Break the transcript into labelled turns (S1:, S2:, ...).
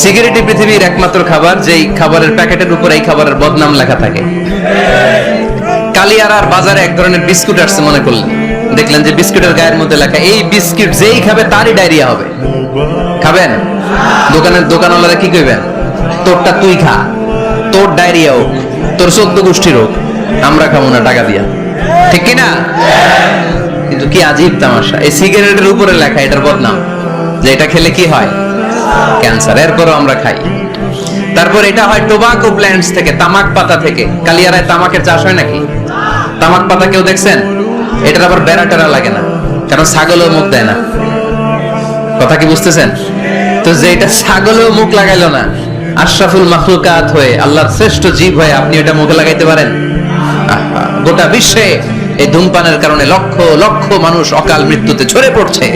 S1: সিগারেটই পৃথিবীর একমাত্র খাবার, যেই খাবারের প্যাকেটের উপর এই খাবারের বদনাম লেখা থাকে। কালিয়ারার বাজারে এক ধরনের বিস্কুট আসছে মনে করলেন। দেখলেন যে বিস্কুটের গায়ের মধ্যে লেখা, এই বিস্কুট যেই খাবে তারই ডায়রিয়া হবে। খাবেন? দোকানের দোকানওয়ালারা কি কইবেন? তোরটা তুই খা। তোর ডায়রিয়া হোক, তোর সদ্য গোষ্ঠীর হোক, আমরা খাব না টাকা দিয়া। ঠিক কি না কিন্তু কি আজীব তামাশা। এই সিগারেটের উপরে লেখা এটার বদনাম, যে এটা খেলে কি হয়? ক্যান্সার এরপরও আমরা খাই। তারপর এটা হয় টোবাকো প্ল্যান্টস থেকে, তামাক পাতা থেকে। কালিয়ারায় তামাকের চাষ হয় নাকি? তামাক পাতা কেউ দেখছেন? এটার আবার বেড়া টেরা লাগে না, কারণ ছাগলও মুখ দেয় না। কথা কি বুঝতেছেন? তো যে এটা ছাগলেও মুখ লাগাইলো না, আশরাফুল মাখলুকাত হয়ে, আল্লাহর শ্রেষ্ঠ জীব হয়ে আপনি এটা মুখে লাগাইতে পারেন। গোটা বিশ্বে এই ধূমপানের কারণে লক্ষ লক্ষ মানুষ অকাল মৃত্যুতে ঝরে পড়ছে।